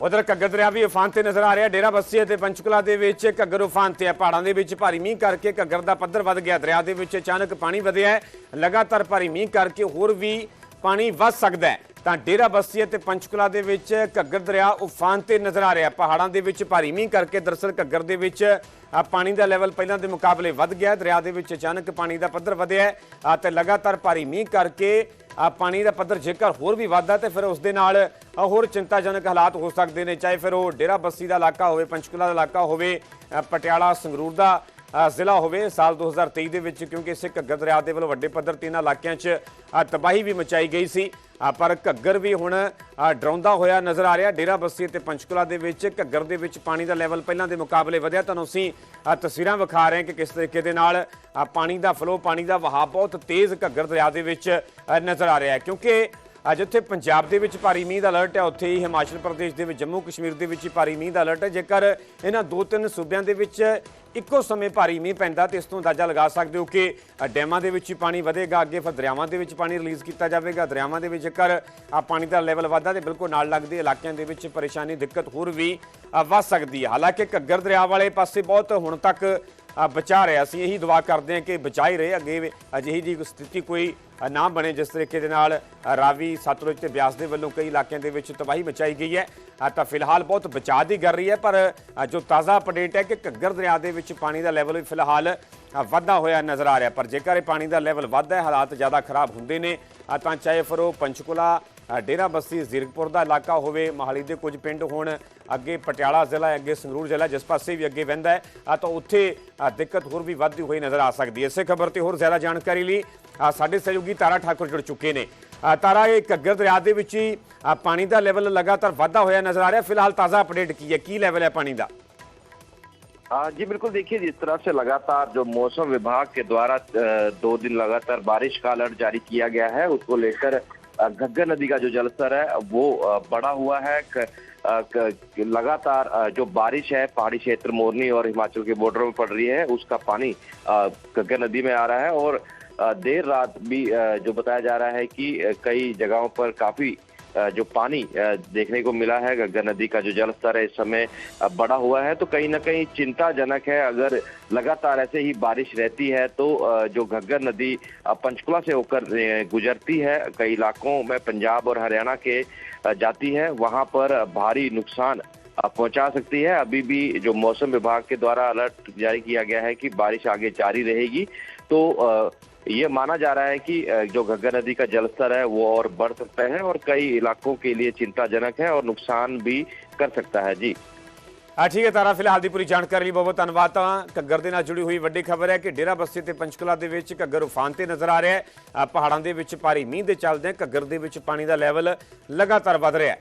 ਉਧਰ ਘੱਗਰ ਦਰਿਆ ਵੀ ਉਫਾਨ ਤੇ ਨਜ਼ਰ ਆ ਰਿਹਾ। ਡੇਰਾ ਬੱਸੀ ਅਤੇ ਪੰਚਕੁਲਾ ਦੇ ਵਿੱਚ ਘੱਗਰ ਉਫਾਨ ਤੇ ਹੈ ਪਹਾੜਾਂ ਦੇ ਵਿੱਚ ਭਾਰੀ ਮੀਂਹ ਕਰਕੇ ਘੱਗਰ ਦਾ ਪੱਧਰ ਵੱਧ ਗਿਆ। ਦਰਿਆ ਦੇ ਵਿੱਚ ਅਚਾਨਕ ਪਾਣੀ ਵਧਿਆ ਹੈ। ਲਗਾਤਾਰ ਭਾਰੀ ਮੀਂਹ ਕਰਕੇ ਹੋਰ ਵੀ ਪਾਣੀ ਵੱਧ ਸਕਦਾ ਹੈ। ਤਾਂ ਡੇਰਾ ਬੱਸੀ ਅਤੇ ਪੰਚਕੁਲਾ ਦੇ ਵਿੱਚ ਘੱਗਰ ਦਰਿਆ ਉਫਾਨ ਤੇ ਨਜ਼ਰ ਆ ਰਿਹਾ। ਪਹਾੜਾਂ ਦੇ ਵਿੱਚ ਭਾਰੀ ਮੀਂਹ ਕਰਕੇ ਦਰਸਲ ਘੱਗਰ ਦੇ ਵਿੱਚ ਪਾਣੀ ਦਾ ਲੈਵਲ ਪਹਿਲਾਂ ਦੇ ਮੁਕਾਬਲੇ ਵੱਧ ਗਿਆ ਦਰਿਆ ਦੇ ਵਿੱਚ ਅਚਾਨਕ ਪਾਣੀ ਦਾ ਪੱਧਰ ਵਧਿਆ ਹੈ ਤੇ ਲਗਾਤਾਰ ਭਾਰੀ ਮੀਂਹ ਕਰਕੇ ਆ ਪਾਣੀ ਦਾ ਪੱਧਰ ਜੇਕਰ ਹੋਰ ਵੀ ਵੱਧਦਾ ਤੇ ਫਿਰ ਉਸ ਦੇ ਨਾਲ ਹੋਰ ਚਿੰਤਾਜਨਕ ਹਾਲਾਤ ਹੋ ਸਕਦੇ ਨੇ। ਚਾਹੇ ਫਿਰ ਉਹ ਡੇਰਾ ਬੱਸੀ ਦਾ ਇਲਾਕਾ ਹੋਵੇ, ਪੰਚਕੁਲਾ ਦਾ ਇਲਾਕਾ ਹੋਵੇ ਪਟਿਆਲਾ, ਸੰਗਰੂਰ ਦਾ ਜ਼ਿਲ੍ਹਾ ਹੋਵੇ ਸਾਲ 2023 ਦੇ ਵਿੱਚ, ਕਿਉਂਕਿ ਇਸੇ ਘੱਗਰ ਦਰਿਆ ਦੇ ਵੱਲੋਂ ਵੱਡੇ ਪੱਧਰ ਤੇ ਇਹਨਾਂ ਇਲਾਕਿਆਂ 'ਚ ਤਬਾਹੀ ਵੀ ਮਚਾਈ ਗਈ ਸੀ। ਪਰ ਘੱਗਰ ਵੀ ਹੁਣ ਡਰਾਉਂਦਾ ਹੋਇਆ ਨਜ਼ਰ ਆ ਰਿਹਾ। ਡੇਰਾ ਬੱਸੀ ਤੇ ਪੰਚਕੁਲਾ ਦੇ ਵਿੱਚ ਘੱਗਰ ਦੇ ਵਿੱਚ ਪਾਣੀ ਦਾ ਲੈਵਲ ਪਹਿਲਾਂ ਦੇ ਮੁਕਾਬਲੇ ਵਧਿਆ। ਤੁਹਾਨੂੰ ਅਸੀਂ ਤਸਵੀਰਾਂ ਵਿਖਾ ਰਹੇ ਹਾਂ ਕਿ ਕਿਸ ਤਰੀਕੇ ਦੇ ਨਾਲ ਪਾਣੀ ਦਾ ਫਲੋ ਪਾਣੀ ਦਾ ਵਹਾਅ ਬਹੁਤ ਤੇਜ਼ ਘੱਗਰ ਦਰਿਆ ਦੇ ਵਿੱਚ ਨਜ਼ਰ ਆ ਰਿਹਾ ਹੈ। ਕਿਉਂਕਿ ਅੱਜ ਉੱਥੇ ਪੰਜਾਬ ਦੇ ਵਿੱਚ ਭਾਰੀ ਮੀਂਹ ਦਾ ਅਲਰਟ ਹੈ। ਉੱਥੇ ਹੀ ਹਿਮਾਚਲ ਪ੍ਰਦੇਸ਼ ਦੇ ਵਿੱਚ, ਜੰਮੂ ਕਸ਼ਮੀਰ ਦੇ ਵਿੱਚ ਹੀ ਭਾਰੀ ਮੀਂਹ ਦਾ ਅਲਰਟ ਹੈ। ਜੇਕਰ ਇਹਨਾਂ ਦੋ ਤਿੰਨ ਸੂਬਿਆਂ ਦੇ ਵਿੱਚ ਇੱਕੋ ਸਮੇਂ ਭਾਰੀ ਮੀਂਹ ਪੈਂਦਾ, ਤੇ ਇਸ ਤੋਂ ਅੰਦਾਜ਼ਾ ਲਗਾ ਸਕਦੇ ਹੋ ਕਿ ਡੈਮਾਂ ਦੇ ਵਿੱਚ ਹੀ ਪਾਣੀ ਵਧੇਗਾ। ਅੱਗੇ ਫਿਰ ਦਰਿਆਵਾਂ ਦੇ ਵਿੱਚ ਪਾਣੀ ਰਿਲੀਜ਼ ਕੀਤਾ ਜਾਵੇਗਾ। ਦਰਿਆਵਾਂ ਦੇ ਵਿੱਚ ਜੇਕਰ ਆ ਪਾਣੀ ਦਾ ਲੈਵਲ ਵਧਦਾ, ਤੇ ਬਿਲਕੁਲ ਨਾਲ ਲੱਗਦੇ ਇਲਾਕਿਆਂ ਦੇ ਵਿੱਚ ਪਰੇਸ਼ਾਨੀ, ਦਿੱਕਤ ਹੋਰ ਵੀ ਵੱਧ ਸਕਦੀ ਹੈ। ਹਾਲਾਂਕਿ ਘੱਗਰ ਦਰਿਆ ਵਾਲੇ ਪਾਸੇ ਬਹੁਤ ਹੁਣ ਤੱਕ ਬਚਾ ਰਿਹਾ ਸੀ ਇਹੀ ਦੁਆ ਕਰਦੇ ਹਾਂ ਕਿ ਬਚਾ ਹੀ ਰਹੇ ਅੱਗੇ ਅਜਿਹੀ ਜੀ ਸਥਿਤੀ ਕੋਈ ਨਾ ਬਣੇ ਜਿਸ ਤਰੀਕੇ ਦੇ ਨਾਲ ਰਾਵੀ ਸਤਲੁਜ ਤੇ ਬਿਆਸ ਦੇ ਵੱਲੋਂ ਕਈ ਇਲਾਕਿਆਂ ਦੇ ਵਿੱਚ ਤਬਾਹੀ ਮਚਾਈ ਗਈ ਹੈ। ਤਾਂ ਫਿਲਹਾਲ ਬਹੁਤ ਬਚਾਅ ਦੀ ਕਰ ਰਹੀ ਹੈ ਪਰ ਜੋ ਤਾਜ਼ਾ ਅਪਡੇਟ ਹੈ ਕਿ ਘੱਗਰ ਦਰਿਆ ਦੇ ਵਿੱਚ ਪਾਣੀ ਦਾ ਲੈਵਲ ਵੀ ਫਿਲਹਾਲ ਅ, ਹੋਇਆ ਨਜ਼ਰ ਆ ਰਿਹਾ। ਪਰ ਜੇਕਰ ਇਹ ਪਾਣੀ ਦਾ ਲੈਵਲ ਵੱਧਦਾ ਹੈ ਹਾਲਾਤ ਜ਼ਿਆਦਾ ਖਰਾਬ ਹੁੰਦੇ ਨੇ ਤਾਂ ਚਾਹੇ ਫਿਰ ਉਹ ਪੰਚਕੁਲਾ ਡੇਰਾ ਬੱਸੀ ਜ਼ੀਰਕਪੁਰ ਦਾ ਇਲਾਕਾ ਹੋਵੇ ਮਹਾਲੀ ਦੇ ਕੁਝ ਪਿੰਡ ਹੋਣ ਅੱਗੇ ਪਟਿਆਲਾ ਜ਼ਿਲ੍ਹਾ ਹੈ, ਅੱਗੇ ਸੰਗਰੂਰ ਜ਼ਿਲ੍ਹਾ ਜਿਸ ਪਾਸੇ ਵੀ ਅੱਗੇ ਵਹਿੰਦਾ ਹੈ ਅ, ਤਾਂ ਉੱਥੇ ਅ, ਦਿੱਕਤ ਹੋਰ ਵੀ ਵੱਧਦੀ ਹੋਈ ਨਜ਼ਰ ਆ ਸਕਦੀ ਹੈ ਇਸੇ ਖਬਰ ਤੇ ਹੋਰ ਜ਼ਿਆਦਾ ਜਾਣਕਾਰੀ ਲਈ ਅ, ਸਾਡੇ ਸਹਿਯੋਗੀ ਤਾਰਾ ਠਾਕੁਰ ਜੁੜ ਚੁੱਕੇ ਨੇ ਅ, ਤਾਰਾ ਇਹ ਘੱਗਰ ਦਰਿਆ ਦੇ ਵਿੱਚ ਹੀ ਅ, ਪਾਣੀ ਦਾ ਲੈਵਲ ਲਗਾਤਾਰ ਵਧਦਾ ਹੋਇਆ ਨਜ਼ਰ ਆ ਰਿਹਾ ਫਿਲਹਾਲ ਤਾਜ਼ਾ ਅਪਡੇਟ ਕੀ ਹੈ ਕੀ ਲੈਵਲ ਹੈ ਪਾਣੀ ਦਾ आ, जी बिल्कुल देखिए जिस तरह से लगातार जो मौसम विभाग के द्वारा अ, दो दिन लगातार बारिश का अलर्ट जारी किया गया है उसको लेकर अ, घग्गर नदी का जो जलस्तर है, वो बढ़ा हुआ है। लगातार जो बारिश है, पहाड़ी क्षेत्र मोरनी और हिमाचल के बॉर्डर में पड़ रही है, उसका पानी घग्गर नदी में आ रहा है। और देर रात भी जो बताया जा रहा है कि कई जगहों पर काफ़ी जो पानी देखने को मिला है, गंगा नदी का जो जलस्तर है इस समय बढ़ा हुआ है तो कहीं ना कहीं चिंताजनक है, अगर लगातार ऐसे ही बारिश रहती है तो जो घग्गर नदी पंचकुला से होकर गुजरती है, कई इलाकों में पंजाब और हरियाणा के जाती है, वहाँ पर भारी नुकसान पहुंचा सकती है अभी भी जो मौसम विभाग के द्वारा अलर्ट जारी किया गया है कि बारिश आगे जारी रहेगी तो अ, ये माना जा रहा है कि अ, जो घग्गर नदी का जलस्तर है वो और बढ़ सकता है और कई इलाकों के लिए चिंताजनक है और नुकसान भी कर सकता है जी ਆ ਠੀਕ ਹੈ ਤਾਰਾ ਫਿਲਹਾਲ ਦੀ ਪੂਰੀ ਜਾਣਕਾਰੀ ਲਈ ਬਹੁਤ ਬਹੁਤ ਧੰਨਵਾਦ ਤਾਂ ਘੱਗਰ ਦੇ ਨਾਲ ਜੁੜੀ ਹੋਈ ਵੱਡੀ ਖਬਰ ਹੈ ਕਿ ਡੇਰਾ ਬੱਸੀ ਤੇ ਪੰਚਕੁਲਾ ਦੇ ਵਿੱਚ ਘੱਗਰ ਉਫਾਨ ਤੇ ਨਜ਼ਰ ਆ ਰਿਹਾ ਹੈ ਅ, ਪਹਾੜਾਂ ਦੇ ਵਿੱਚ ਭਾਰੀ ਮੀਂਹ ਦੇ ਚੱਲਦੇ ਘੱਗਰ ਦੇ ਵਿੱਚ ਪਾਣੀ ਦਾ ਲੈਵਲ ਲਗਾਤਾਰ ਵਧ ਰਿਹਾ ਹੈ